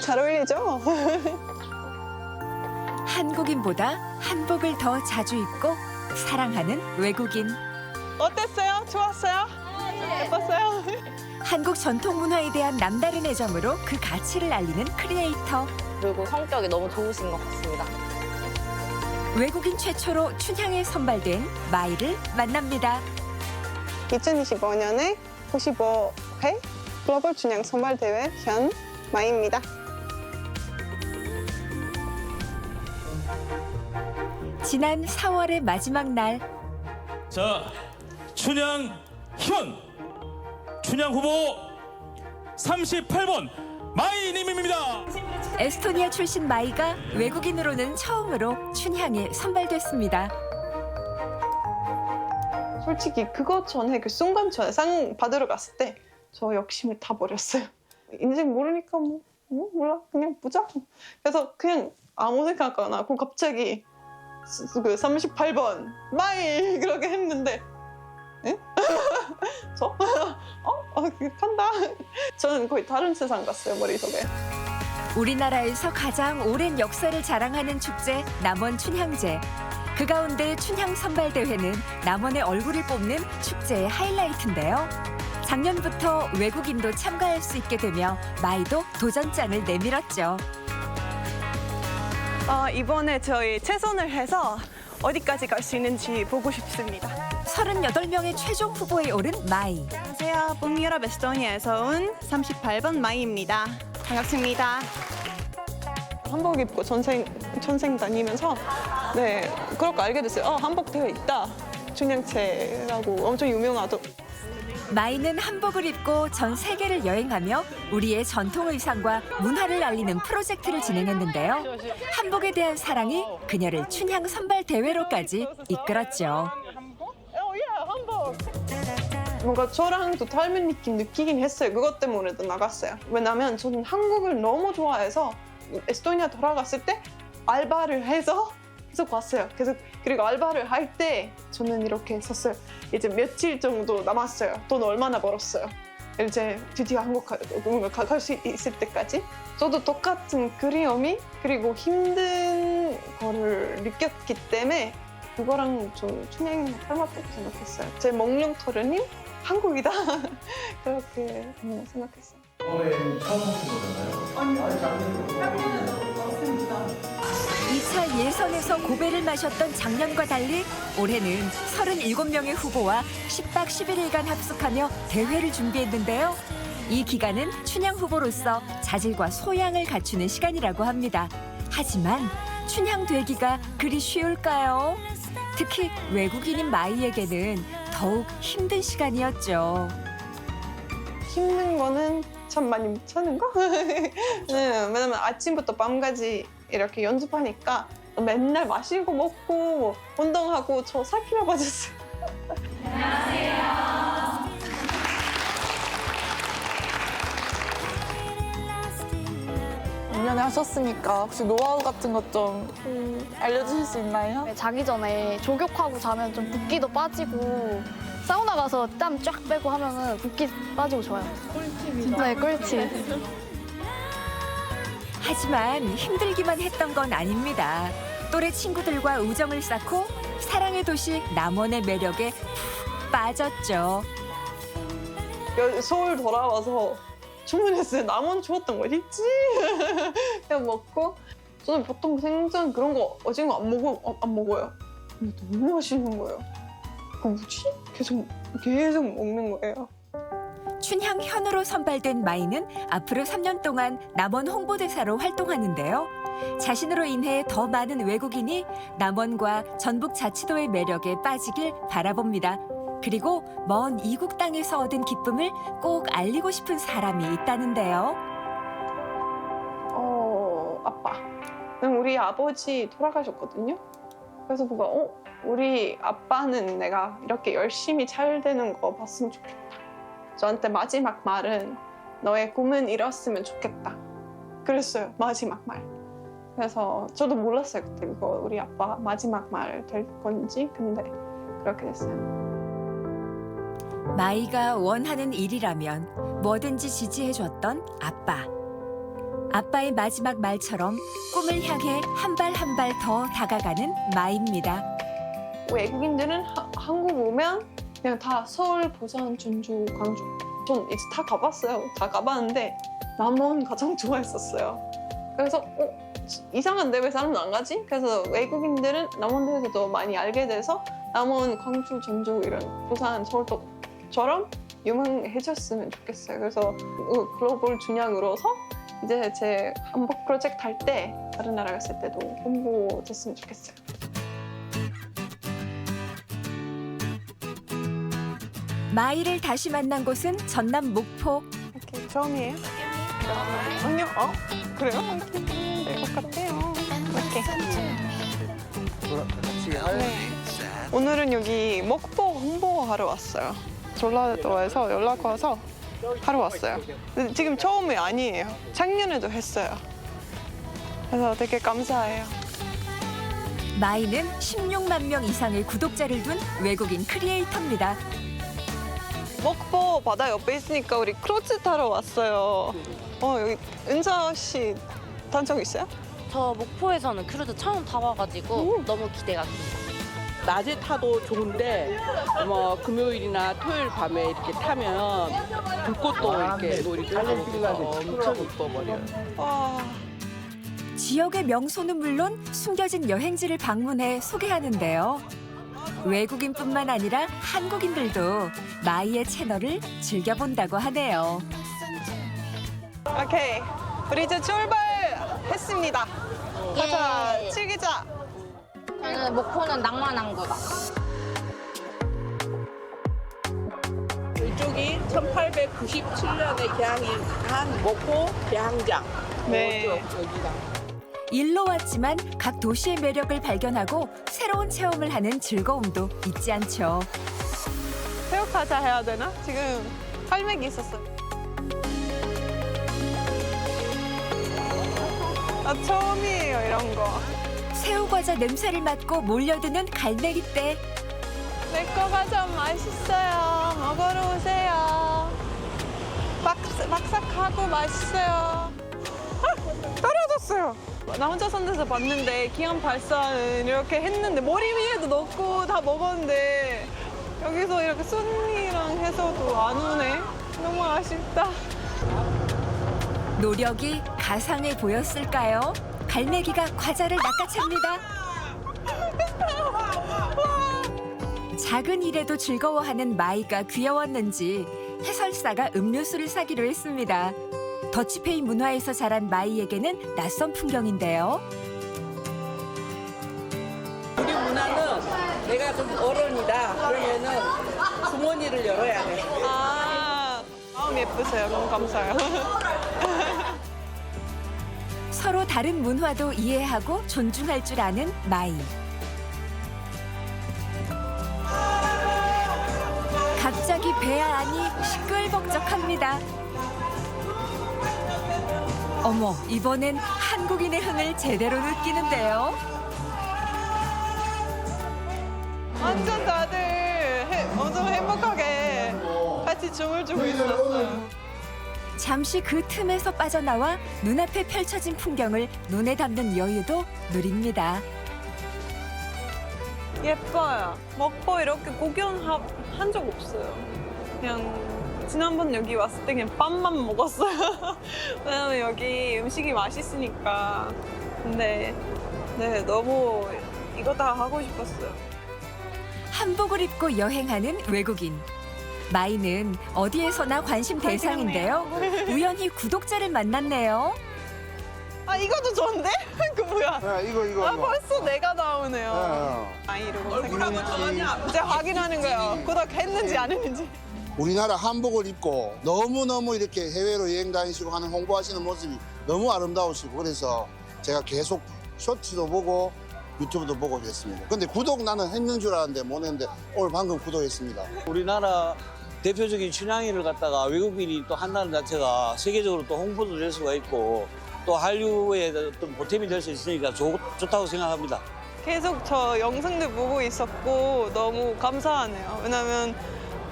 잘 어울리죠? 한국인보다 한복을 더 자주 입고 사랑하는 외국인. 어땠어요? 좋았어요? 예뻤어요? 한국 전통 문화에 대한 남다른 애정으로 그 가치를 알리는 크리에이터. 그리고 성격이 너무 좋으신 것 같습니다. 외국인 최초로 춘향에 선발된 마이를 만납니다. 2025년에 95회 글로벌 춘향 선발대회 현 마입니다. 지난 4월의 마지막 날 자, 춘향 현 춘향 후보 38번 마이님입니다. 에스토니아 출신 마이가 외국인으로는 처음으로 춘향에 선발됐습니다. 솔직히 그거 전에 그 순간 전에 상 받으러 갔을 때 저 욕심을 다 버렸어요. 인생 모르니까 뭐, 뭐 몰라 그냥 보자. 그래서 그냥 아무 생각 안 하고 갑자기 스- 그 38번 마이 그렇게 했는데 에? 저? 어? 어, 그 간다. 저는 거의 다른 세상 갔어요 머릿속에. 우리나라에서 가장 오랜 역사를 자랑하는 축제 남원 춘향제. 그 가운데 춘향 선발 대회는 남원의 얼굴을 뽑는 축제의 하이라이트인데요. 작년부터 외국인도 참가할 수 있게 되며 마이도 도전장을 내밀었죠. 어, 이번에 저희 최선을 해서 어디까지 갈 수 있는지 보고 싶습니다. 38명의 최종 후보에 오른 마이. 안녕하세요. 북유럽 에스토니아에서 온 38번 마이입니다. 반갑습니다. 한복 입고 전생 전생 다니면서 네 그럴 거 알게 됐어요. 어 한복 대회 있다. 춘향채라고 엄청 유명하도 마이는 한복을 입고 전 세계를 여행하며 우리의 전통 의상과 문화를 알리는 프로젝트를 진행했는데요. 한복에 대한 사랑이 그녀를 춘향 선발 대회로까지 이끌었죠. 뭔가 저랑 또 닮은 느낌 느끼긴 했어요. 그것 때문에도 나갔어요. 왜냐면 저는 한국을 너무 좋아해서 에스토니아 돌아갔을 때 알바를 해서 계속 봤어요. 계속 그리고 알바를 할 때 저는 이렇게 썼어요. 이제 며칠 정도 남았어요. 돈 얼마나 벌었어요. 이제 드디어 한국 가갈수 있을 때까지 저도 똑같은 그리움이 그리고 힘든 거를 느꼈기 때문에 그거랑 좀 춘향이 닮았다고 생각했어요. 제 몽룡토르님 한국이다 그렇게 생각했어요. 처음 하신 거잖아요. 아니요. 아니, 2차 예선에서 고배를 마셨던 작년과 달리 올해는 37명의 후보와 10박 11일간 합숙하며 대회를 준비했는데요. 이 기간은 춘향 후보로서 자질과 소양을 갖추는 시간이라고 합니다. 하지만 춘향 되기가 그리 쉬울까요? 특히 외국인인 마이에게는 더욱 힘든 시간이었죠. 힘든 거는 참 많이 못 참는 거? 네, 왜냐면 아침부터 밤까지 이렇게 연습하니까 맨날 마시고 먹고 뭐 운동하고 저 살 필요 빠졌어요. 2년을 하셨으니까 혹시 노하우 같은 것 좀 알려주실 수 있나요? 네, 자기 전에 조격하고 자면 좀 붓기도 빠지고 사우나 가서 땀 쫙 빼고 하면은 붓기 빠지고 좋아요. 꿀팁이다. 네, 꿀팁. 하지만 힘들기만 했던 건 아닙니다. 또래 친구들과 우정을 쌓고 사랑의 도시 남원의 매력에 푹 빠졌죠. 여- 서울 돌아와서 주문했어요. 남원 좋았던 거 있지? 그냥 먹고 저는 보통 생선 그런 거 오징어 안 먹어 어, 안 먹어요. 근데 너무 맛있는 거예요. 그 뭐지? 계속 계속 먹는 거예요. 춘향 현으로 선발된 마이는 앞으로 3년 동안 남원 홍보대사로 활동하는데요. 자신으로 인해 더 많은 외국인이 남원과 전북 자치도의 매력에 빠지길 바라봅니다. 그리고 먼 이국 땅에서 얻은 기쁨을 꼭 알리고 싶은 사람이 있다는데요. 어 아빠. 그냥 우리 아버지 돌아가셨거든요. 그래서 뭔가 어 우리 아빠는 내가 이렇게 열심히 잘 되는 거 봤으면 좋겠다. 저한테 마지막 말은 너의 꿈은 이뤘으면 좋겠다. 그랬어요 마지막 말. 그래서 저도 몰랐어요 그때 그거 우리 아빠 마지막 말 될 건지 근데 그렇게 됐어요. 마이가 원하는 일이라면 뭐든지 지지해줬던 아빠. 아빠의 마지막 말처럼 꿈을 향해 한 발 한 발 더 다가가는 마이입니다. 외국인들은 하- 한국 오면 그냥 다 서울, 부산, 전주, 광주. 전 이제 다 가봤어요. 다 가봤는데 남원 가장 좋아했었어요. 그래서 어, 이상한데 왜 사람은 안 가지? 그래서 외국인들은 남원 대해서 더 많이 알게 돼서 남원, 광주, 전주 이런 부산, 서울처럼 유명해졌으면 좋겠어요. 그래서 어, 글로벌 준양으로서 이제 제 한복 프로젝트 할 때 다른 나라 갔을 때도 홍보됐으면 좋겠어요. 마이를 다시 만난 곳은 전남 목포. 이렇게 처음이에요? 아니요. 어? 그래요? 될것 같아요. 이렇게. 네. 오늘은 여기 목포 홍보하러 왔어요. 전라도에서 연락 와서 하러 왔어요. 근데 지금 처음이 아니에요. 작년에도 했어요. 그래서 되게 감사해요. 마이는 16만 명 이상의 구독자를 둔 외국인 크리에이터입니다. 목포 바다 옆에 있으니까 우리 크루즈 타러 왔어요. 어 여기 은서 씨탄 적 있어요? 저 목포에서는 크루즈 처음 타봐가지고 너무 기대가 됩니다. 낮에 타도 좋은데 뭐 금요일이나 토요일 밤에 이렇게 타면 불꽃도 이렇게 놀이터로 엄청 이뻐 버려요. 와. 지역의 명소는 물론 숨겨진 여행지를 방문해 소개하는데요. 외국인뿐만 아니라 한국인들도 마이의 채널을 즐겨본다고 하네요. 오케이. 우리 이제 출발했습니다. 가자, 예. 즐기자. 저는 목포는 낭만항구다. 이쪽이 1897년에 개항한 목포 개항장. 네. 여기가. 일로 왔지만 각 도시의 매력을 발견하고 새로운 체험을 하는 즐거움도 잊지 않죠. 새우카자 해야 되나? 지금 할맥이 있었어. 나 처음이에요, 이런 거. 새우과자 냄새를 맡고 몰려드는 갈매기 떼. 내 거가 좀 맛있어요. 먹으러 오세요. 박, 박삭하고 맛있어요. 아, 떨어졌어요. 나 혼자 선 데서 봤는데 기안 발사는 이렇게 했는데 머리 위에도 넣고 다 먹었는데 여기서 이렇게 순이랑 해서도 안 오네. 너무 아쉽다. 노력이 가상해 보였을까요? 갈매기가 과자를 낚아챕니다. 작은 일에도 즐거워하는 마이가 귀여웠는지 해설사가 음료수를 사기로 했습니다. 더치페이 문화에서 자란 마이에게는 낯선 풍경인데요. 우리 문화는 내가 좀 어른이다 그러면은 주머니를 열어야 돼. 아, 마음 예쁘세요. 너무 감사해요. 서로 다른 문화도 이해하고 존중할 줄 아는 마이. 갑자기 배아 안이 시끌벅적합니다. 어머, 이번엔 한국인의 흥을 제대로 느끼는데요. 완전 다들 해- 엄청 행복하게 같이 춤을 추고 있었어요. 잠시 그 틈에서 빠져나와 눈앞에 펼쳐진 풍경을 눈에 담는 여유도 누립니다. 예뻐요. 먹고 이렇게 구경한 적 없어요. 그냥 지난번 여기 왔을 때 그냥 빵만 먹었어요. 왜냐면 여기 음식이 맛있으니까. 근데 네 너무 이거 다 하고 싶었어요. 한복을 입고 여행하는 외국인. 마이는 어디에서나 관심 대상인데요. 우연히 구독자를 만났네요. 아 이것도 좋은데? 그 뭐야? 야, 이거 이거 아 뭐. 벌써 내가 나오네요. 어. 아 이러고 얼굴하고 저거냐? 이제 확인하는 거예요. 구독했는지 안 했는지. 우리나라 한복을 입고 너무너무 이렇게 해외로 여행 다니시고 하는 홍보하시는 모습이 너무 아름다우시고 그래서 제가 계속 쇼츠도 보고 유튜브도 보고 그랬습니다. 근데 구독 나는 했는 줄 알았는데 못 했는데 오늘 방금 구독했습니다. 우리나라 대표적인 춘향이를 갖다가 외국인이 또 한다는 자체가 세계적으로 또 홍보도 될 수가 있고 또 한류에 어떤 보탬이 될 수 있으니까 좋, 좋다고 생각합니다. 계속 저 영상들 보고 있었고 너무 감사하네요. 왜냐면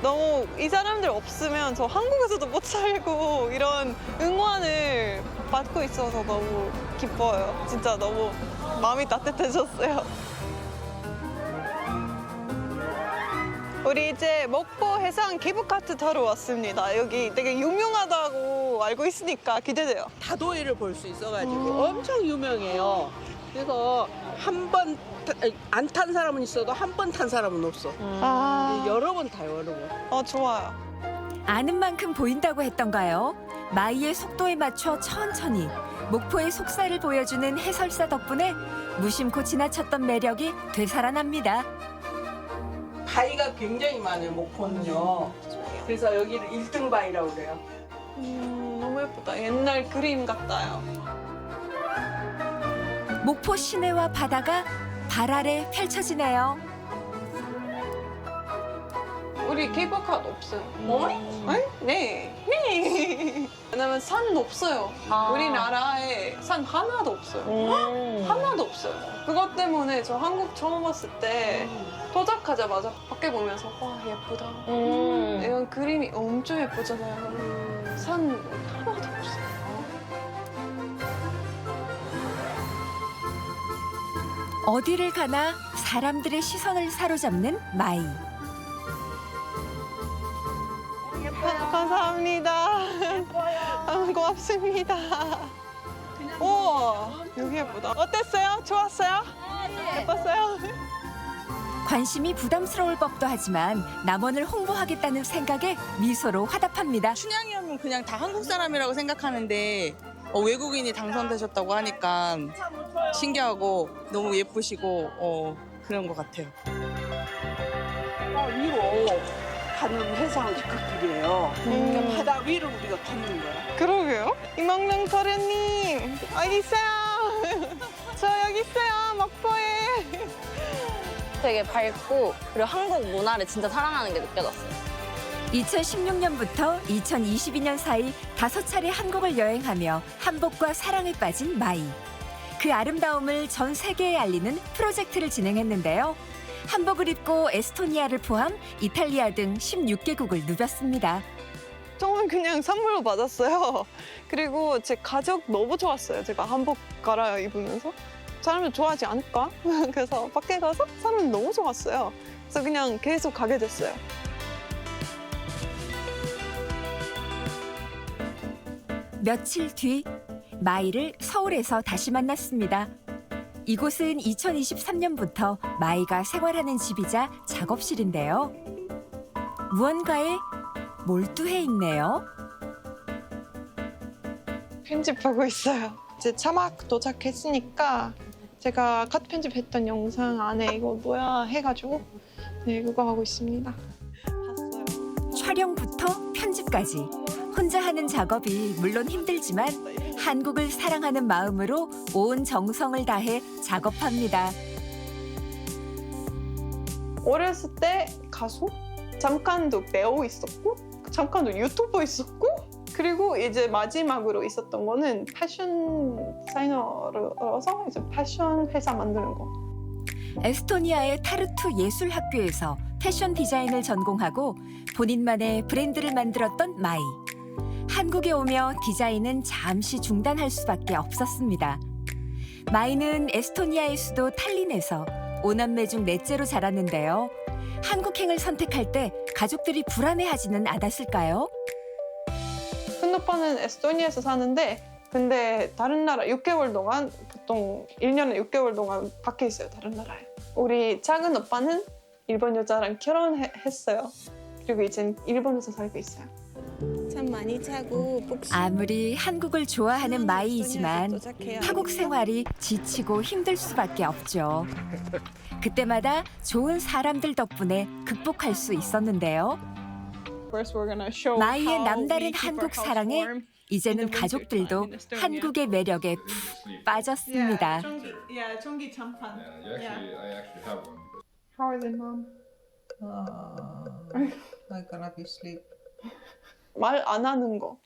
너무 이 사람들 없으면 저 한국에서도 못 살고 이런 응원을 받고 있어서 너무 기뻐요. 진짜 너무 마음이 따뜻해졌어요. 우리 이제 먹보 해상 케이블카트 타러 왔습니다. 여기 되게 유명하다고 알고 있으니까 기대돼요. 다도해를 볼 수 있어가지고 엄청 유명해요. 그래서 한 번 안 탄 사람은 있어도 한 번 탄 사람은 없어. 아, 여러 번 타요, 여러 번. 어, 좋아요. 아는 만큼 보인다고 했던가요? 마이의 속도에 맞춰 천천히 목포의 속살을 보여주는 해설사 덕분에 무심코 지나쳤던 매력이 되살아납니다. 바위가 굉장히 많아요, 목포는요. 그래서 여기를 1등 바위라고 그래요. 음, 너무 예쁘다. 옛날 그림 같아요. 목포 시내와 바다가 발 아래 펼쳐지네요. 우리 케이블카도 없어요. 네? 네. 네. 왜냐면 산 없어요. 우리나라에 산 하나도 없어요. 하나도 없어요. 그것 때문에 저 한국 처음 왔을 때 도착하자마자 밖에 보면서 와 예쁘다. 이런 그림이 엄청 예쁘잖아요. 산 하나도 없어요. 어디를 가나 사람들의 시선을 사로잡는 마이. 아, 감사합니다. 아, 고맙습니다. 우와, 여기 예쁘다. 어땠어요? 좋았어요? 예뻤어요? 관심이 부담스러울 법도 하지만 남원을 홍보하겠다는 생각에 미소로 화답합니다. 춘향이 형은 그냥 다 한국 사람이라고 생각하는데 어, 외국인이 당선되셨다고 하니까 신기하고 너무 예쁘시고 어, 그런 것 같아요. 아, 위로 가는 해상 그 길이에요. 그러니까 바다 위로 우리가 걷는 거야. 그러게요. 이망릉 도련님 어디 있어요? 저 여기 있어요. 먹보에. 되게 밝고 그리고 한국 문화를 진짜 사랑하는 게 느껴졌어요. 2016년부터 2022년 사이 다섯 차례 한국을 여행하며 한복과 사랑에 빠진 마이. 그 아름다움을 전 세계에 알리는 프로젝트를 진행했는데요. 한복을 입고 에스토니아를 포함 이탈리아 등 16개국을 누볐습니다. 저는 그냥 선물로 받았어요. 그리고 제 가족 너무 좋았어요. 제가 한복 갈아 입으면서. 사람들 좋아하지 않을까? 그래서 밖에 가서 사람 너무 좋았어요. 그래서 그냥 계속 가게 됐어요. 며칠 뒤 마이를 서울에서 다시 만났습니다. 이곳은 2023년부터 마이가 생활하는 집이자 작업실인데요. 무언가에 몰두해 있네요. 편집하고 있어요. 이제 자막 도착했으니까 제가 컷 편집했던 영상 안에 이거 뭐야 해가지고 네 그거 하고 있습니다. 봤어요. 촬영부터 편집까지 혼자 하는 작업이 물론 힘들지만 한국을 사랑하는 마음으로 온 정성을 다해 작업합니다. 어렸을 때 가수 잠깐도 배우 있었고 잠깐도 유튜버 있었고 그리고 이제 마지막으로 있었던 거는 패션 디자이너로서 이제 패션 회사 만드는 거. 에스토니아의 타르투 예술학교에서 패션 디자인을 전공하고 본인만의 브랜드를 만들었던 마이. 한국에 오며 디자인은 잠시 중단할 수밖에 없었습니다. 마이는 에스토니아의 수도 탈린에서 오남매 중 넷째로 자랐는데요. 한국행을 선택할 때 가족들이 불안해하지는 않았을까요? 큰오빠는 에스토니아에서 사는데 근데 다른 나라 6개월 동안 보통 1년에 6개월 동안 밖에 있어요 다른 나라에 우리 작은 오빠는 일본 여자랑 결혼했어요 그리고 이젠 일본에서 살고 있어요 잠 많이 복수 아무리 한국을 좋아하는 마이이지만. 타국 생활이 지치고 힘들 수밖에 없죠. 그때마다 좋은 사람들 덕분에 극복할 수 있었는데요. 마이의 남다른 한국 사랑에 이제는 가족들도 한국의 매력에 푹 빠졌습니다. I be. 말 안 하는 거.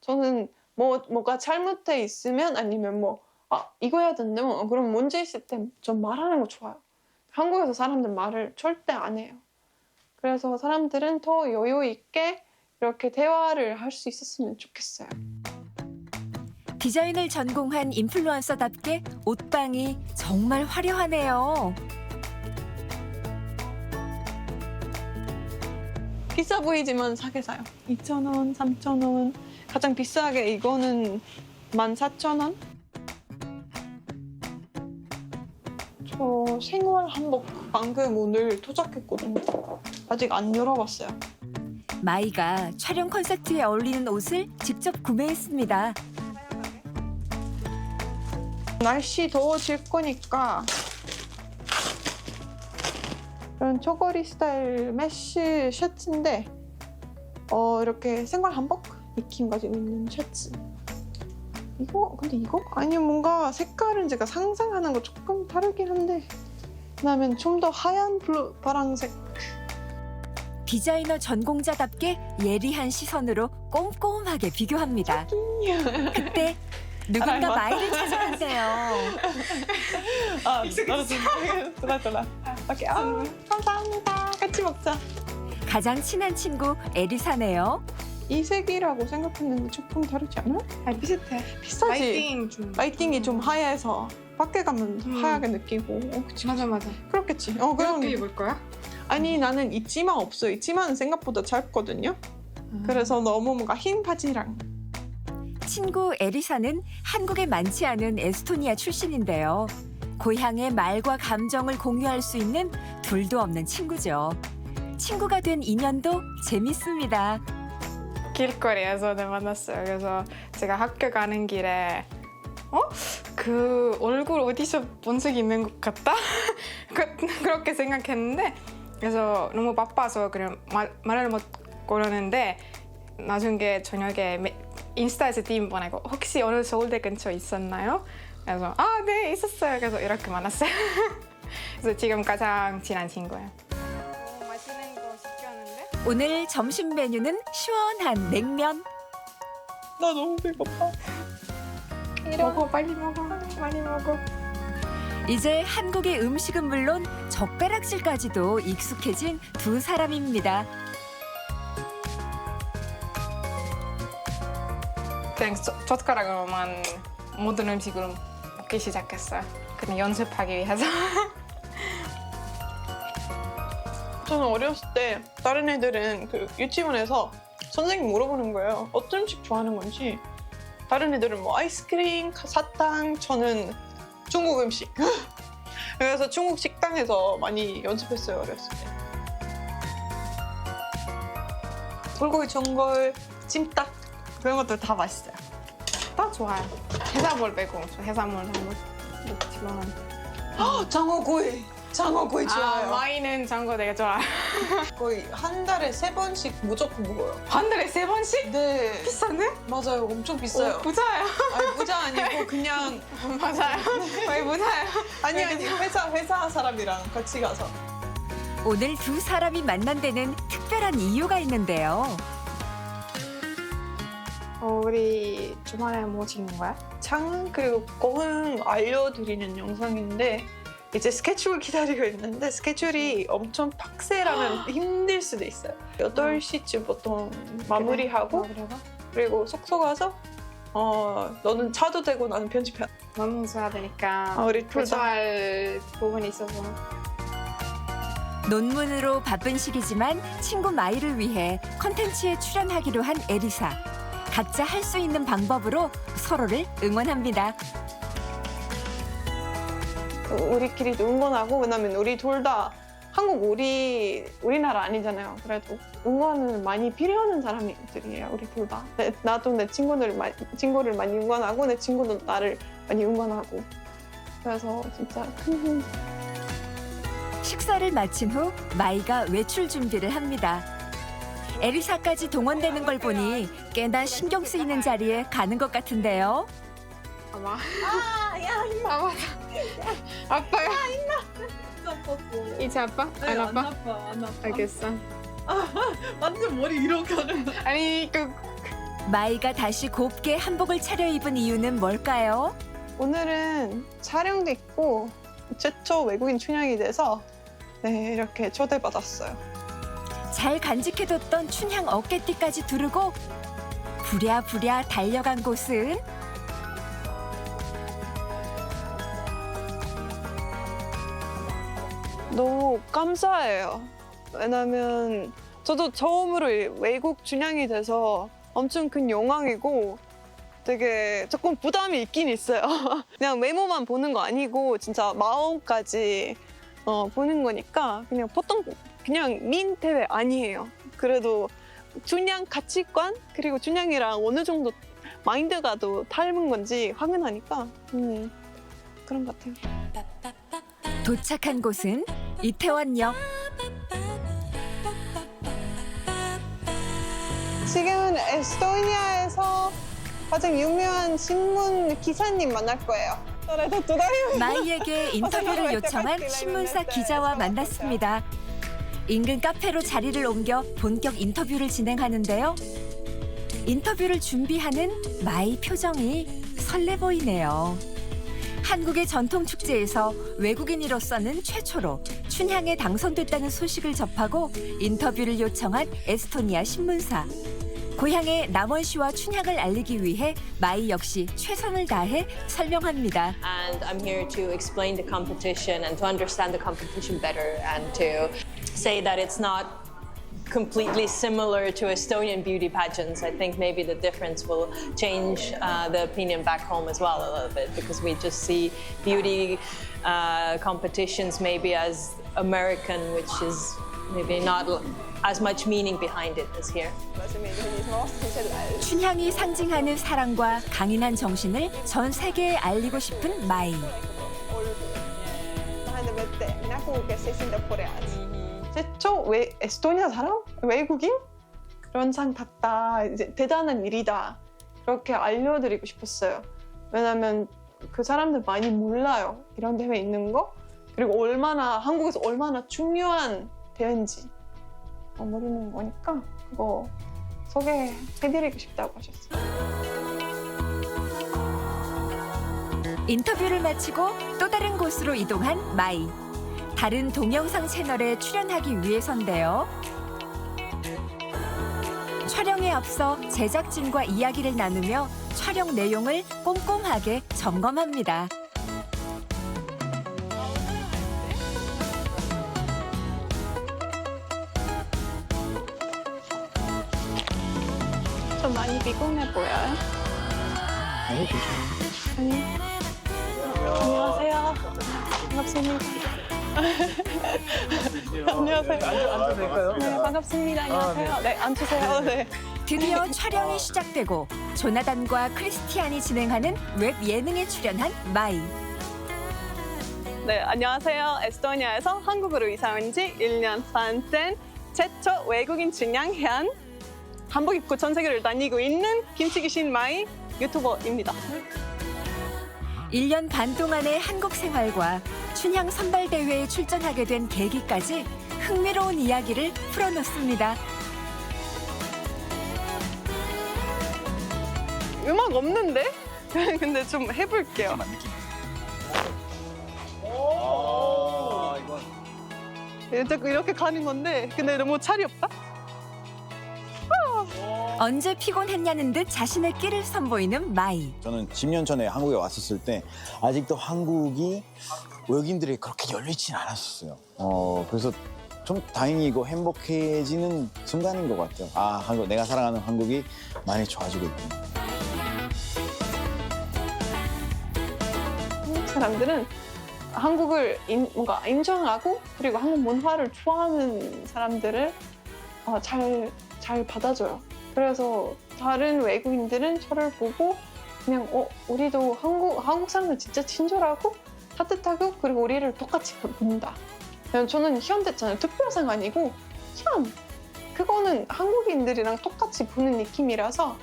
저는 뭐 뭐가 잘못돼 있으면 아니면 뭐 아, 이거 해야 되는데 뭐 그런 문제 있을 때좀 말하는 거 좋아요. 한국에서 사람들 말을 절대 안 해요. 그래서 사람들은 더 여유 있게 이렇게 대화를 할 수 있었으면 좋겠어요. 디자인을 전공한 인플루언서답게 옷방이 정말 화려하네요. 비싸 보이지만 사게 사요. 2,000원, 3,000원. 가장 비싸게 이거는 14,000원. 저 생활 한복 방금 오늘 도착했거든요. 아직 안 열어봤어요. 마이가 촬영 콘셉트에 어울리는 옷을 직접 구매했습니다. 날씨 더워질 거니까 이런 초거리 스타일 메쉬 셔츠인데 어 이렇게 생활 한복 느낌 가지고 있는 셔츠 이거 근데 이거 아니 뭔가 색깔은 제가 상상하는 거 조금 다르긴 한데 그다음엔 좀 더 하얀 블루 파랑색 디자이너 전공자답게 예리한 시선으로 꼼꼼하게 비교합니다. 그때 누군가. 마이를 찾아간대요. 아 나도 지금 돌아 돌아 오케이 아 감사합니다 같이 먹자 가장 친한 친구 에리사네요. 이 색이라고 생각했는데 조금 다르지 않아? 아니 비슷해. 비슷하지? 라이팅 좀. 라이팅이 좀 하얘서 밖에 가면 음. 하얗게 느끼고 어, 그치, 맞아 맞아. 그렇겠지 어 그럼 그렇게 입을 거야? 아니 나는 있지만 없어 있지만 생각보다 짧거든요 그래서 너무 뭔가 흰 바지랑 친구 에리사는 한국에 많지 않은 에스토니아 출신인데요. 고향의 말과 감정을 공유할 수 있는 둘도 없는 친구죠. 친구가 된 인연도 재밌습니다. 길거리에서 네 만났어요. 그래서 제가 학교 가는 길에 어? 그 얼굴 어디서 본적 있는 것 같다? 그, 그렇게 생각했는데 그래서 너무 바빠서 그냥 말, 말을 못 걸었는데 나중에 저녁에 메- 인스타에서 DM 보내고 혹시 오늘 서울대 근처 있었나요? 그래서 아 네 있었어요. 그래서 이렇게 만났어요. 그래서 지금 가장 친한 친구예요. 맛있는 거 시켰는데 오늘 점심 메뉴는 시원한 냉면. 나 너무 배고파 먹어 빨리 먹어 많이 먹어. 이제 한국의 음식은 물론 젓가락질까지도 익숙해진 두 사람입니다. 그냥 젓- 젓가락으로만 모든 음식을 먹기 시작했어요. 그냥 연습하기 위해서. 저는 어렸을 때 다른 애들은 그 유치원에서 선생님 물어보는 거예요. 어떤 음식 좋아하는 건지. 다른 애들은 뭐 아이스크림, 사탕 저는 중국 음식. 그래서 중국 식당에서 많이 연습했어요 어렸을 때. 불고기 전골, 찜닭 그런 것들 다 맛있어요 다 좋아요. 해산물 빼고 저 해산물 한번 먹지만. 헉, 장어구이 장어구이 아 좋아요 마이는 장거 되게 좋아. 거의 한 달에 세 번씩 무조건 먹어요 한 달에 세 번씩? 네 비싼데? 맞아요 엄청 비싸요 어, 부자예요. 아니 부자 아니고 그냥 맞아요. 거의 부자예요. 아니 아니 회사 회사 사람이랑 같이 가서 오늘 두 사람이 만난 데는 특별한 이유가 있는데요. 어, 우리 주말에 뭐 찍는 거야? 창 그리고 고흥 알려드리는 영상인데 이제 스케줄 기다리고 있는데 스케줄이 엄청 빡세라면 힘들 수도 있어요. 8시쯤 보통 마무리하고? 그리고 숙소 가서 어 너는 차도 되고 나는 편집해. 너무 좋아야 되니까. 아, 우리 둘 다. 교조할 부분이 있어서. 논문으로 바쁜 시기지만 친구 마이를 위해 컨텐츠에 출연하기로 한 에리사. 각자 할 수 있는 방법으로 서로를 응원합니다. 우리끼리도 응원하고 왜냐면 우리 둘 다 한국 우리 우리나라 아니잖아요. 그래도 응원을 많이 필요하는 사람들이에요. 우리 둘 다. 내- 나도 내 친구들 마- 친구를 많이 응원하고 내 친구도 나를 많이 응원하고. 그래서 진짜 큰 힘. 식사를 마친 후 마이가 외출 준비를 합니다. 에리사까지 동원되는 걸 보니 꽤나 신경 쓰이는 자리에 가는 것 같은데요. 아마. 아, 야, 임마. 아, 맞아. 아빠야. 아, 임마. 이제 아빠? 안 아빠? 아파, 안 아파. 알겠어. 완전 머리 이렇게 하는 거. 아니, 그, 마이가 다시 곱게 한복을 차려입은 이유는 뭘까요? 오늘은 촬영도 있고 최초 외국인 춘향이 돼서 네 이렇게 초대받았어요. 잘 간직해뒀던 춘향 어깨띠까지 두르고 부랴부랴 달려간 곳은 너무 감사해요. 왜냐면 저도 처음으로 외국 준향이 돼서 엄청 큰 영광이고 되게 조금 부담이 있긴 있어요. 그냥 외모만 보는 거 아니고 진짜 마음까지 어, 보는 거니까 그냥 보통 그냥 민 대회 아니에요. 그래도 춘향 가치관 그리고 춘향이랑 어느 정도 마인드가 더 닮은 건지 확인하니까 음, 그런 것 같아요. 도착한 곳은 이태원역. 지금은 에스토니아에서 가장 유명한 신문 기사님 만날 거예요. 마이에게 인터뷰를 요청한 신문사 기자와 만났습니다. 인근 카페로 자리를 옮겨 본격 인터뷰를 진행하는데요. 인터뷰를 준비하는 마이 표정이 설레 보이네요. 한국의 전통 축제에서 외국인으로서는 최초로 춘향에 당선됐다는 소식을 접하고 인터뷰를 요청한 에스토니아 신문사. 고향의 남원 씨와 춘향을 알리기 위해 마이 역시 최선을 다해 설명합니다. and I'm here to explain the competition and to understand the competition better and to say that it's not completely similar to Estonian beauty pageants. I think maybe the difference will change uh, the opinion back home as well a little bit because we just see beauty uh, competitions maybe as American, which is maybe not l- as much meaning behind it as here. 춘향이 상징하는 사랑과 강인한 정신을 전 세계에 알리고 싶은 마이. 최초 외 에스토니아 사람? 외국인? 그런 상 탔다. 이제 대단한 일이다. 그렇게 알려드리고 싶었어요. 왜냐면 그 사람들 많이 몰라요. 이런 대회 있는 거. 그리고 얼마나 한국에서 얼마나 중요한 대회인지 어, 모르는 거니까 그거 소개해드리고 싶다고 하셨어요. 인터뷰를 마치고 또 다른 곳으로 이동한 마이. 다른 동영상 채널에 출연하기 위해서인데요. 촬영에 앞서 제작진과 이야기를 나누며 촬영 내용을 꼼꼼하게 점검합니다. 좀 많이 피곤해 보여요? 아니, 아니. 안녕하세요. 반갑습니다. 안녕하세요. 앉아도 될까요? 네, 반갑습니다. 안녕하세요. 네, 앉으세요. 네. 드디어 촬영이 시작되고 조나단과 크리스티안이 진행하는 웹 예능에 출연한 마이. 네, 안녕하세요. 에스토니아에서 한국으로 이사 온 지 1년 반 된 최초 외국인 춘향현 한복 입고 전 세계를 다니고 있는 김치기신 마이 유튜버입니다. 1년 반 동안의 한국 생활과 춘향 선발 대회에 출전하게 된 계기까지 흥미로운 이야기를 풀어놓습니다. 음악 없는데? 근데 좀 해볼게요. 자꾸 이렇게 가는 건데 근데 너무 찰이 없다? 언제 피곤했냐는 듯 자신의 끼를 선보이는 마이. 저는 10년 전에 한국에 왔었을 때 아직도 한국이 외국인들이 그렇게 열리진 않았었어요. 어, 그래서 좀 다행이고 행복해지는 순간인 것 같아요. 아, 한국, 내가 사랑하는 한국이 많이 좋아지고 있구나. 한국 사람들은 한국을 인- 뭔가 인정하고 그리고 한국 문화를 좋아하는 사람들을 어, 잘, 잘 받아줘요. 그래서 다른 외국인들은 저를 보고 그냥 어 우리도 한국 한국 사람들 진짜 친절하고 따뜻하고 그리고 우리를 똑같이 본다. 그냥 저는 현 됐잖아요. 특별상 아니고 현 그거는 한국인들이랑 똑같이 보는 느낌이라서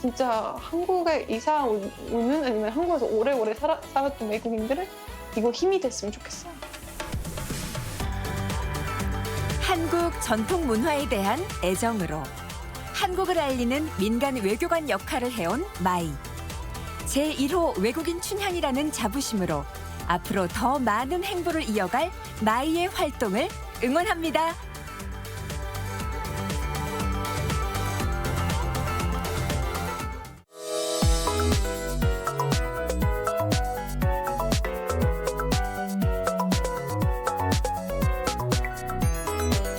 진짜 한국에 이사 오- 오는 아니면 한국에서 오래오래 살아, 살았던 외국인들은 이거 힘이 됐으면 좋겠어요. 한국 전통 문화에 대한 애정으로 한국을 알리는 민간 외교관 역할을 해온 마이. 제1호 외국인 춘향이라는 자부심으로 앞으로 더 많은 행보를 이어갈 마이의 활동을 응원합니다.